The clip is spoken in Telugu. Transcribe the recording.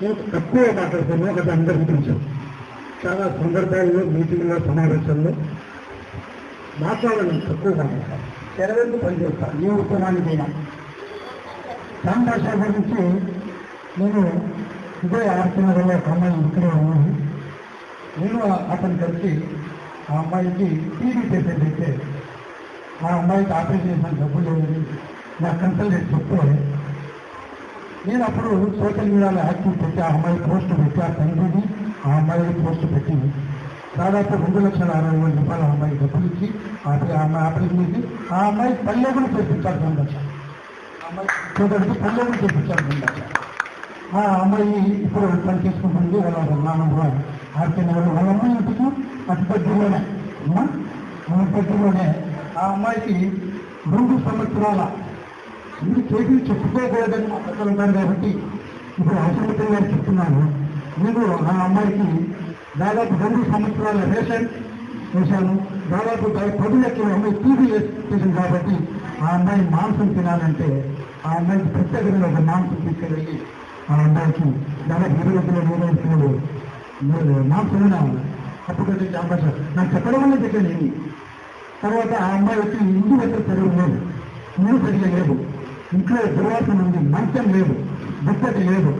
నేను తక్కువ మాట్లాడుతున్నా కదా అందరికీ తెలుసు చాలా సందర్భాల్లో మీటింగ్లో సమావేశాల్లో మాట్లాడడం తక్కువ మాట్లాడతాను తెరవెందు పనిచేస్తాను ఏ ఉత్తమానికైనా. సంభాషణ గురించి నేను ఇదే ఆడుతున్న ఒక అమ్మాయి ఇక్కడే ఉన్నాను నేను అతను కలిసి ఆ అమ్మాయికి టీవీ పేషెంట్ ఆ అమ్మాయికి ఆపరేషన్ చేసిన డబ్బులు లేదని నాకు కన్సల్టెంట్ చెప్తే నేను అప్పుడు సోషల్ మీడియాలో యాక్టివ్ పెట్టి ఆ అమ్మాయి పోస్ట్ పెట్టి ఆ తండ్రిని ఆ అమ్మాయి పోస్ట్ పెట్టి దాదాపు రెండు లక్షల అరవై వేల రూపాయలు ఆ అమ్మాయి డబ్బులు ఇచ్చి ఆ అమ్మాయి ఆపరేషన్ చేసి ఆ అమ్మాయి పల్లెగులు చేపించారు రెండు లక్షలు ఆ అమ్మాయి పల్లెగులు చేపించారు రెండు లక్షలు ఆ అమ్మాయి ఇప్పుడు పని చేసుకుంటుంది వాళ్ళ నాన్న ఆర్కే నగర్ వాళ్ళ అమ్మాయి ఇంటికి అతి దగ్గరలోనే అమ్మా దగ్గరలోనే ఆ అమ్మాయికి రెండు సంవత్సరాల మీరు చేసి చెప్పుకోకూడదని మాట్లాడుతున్నాను కాబట్టి ఇప్పుడు అవసరమవుతుంది గారు చెప్తున్నాను నేను ఆ అమ్మాయికి దాదాపు రెండు సంవత్సరాల రేషన్ వేశాను. దాదాపు పది లక్షల అమ్మాయి టీవీ చేసింది కాబట్టి ఆ అమ్మాయి మాంసం తినాలంటే ఆ అమ్మాయికి ప్రత్యేకంగా ఒక మాంసం తీసుకెళ్ళి ఆ అమ్మాయికి దాదాపు ఇరవై లక్షల ఇరవై కిలోలు మాంసమే అప్పుడు అంబాసార్ నాకు చెప్పడం వల్ల చెప్పాను. తర్వాత ఆ అమ్మాయి వచ్చి ఇంటి దగ్గర చదువు లేదు ఇల్లు సరిగా లేదు. ఇంట్లో దుర్వాసన ఉంది? మంచం లేదు. దుప్పటి లేదు.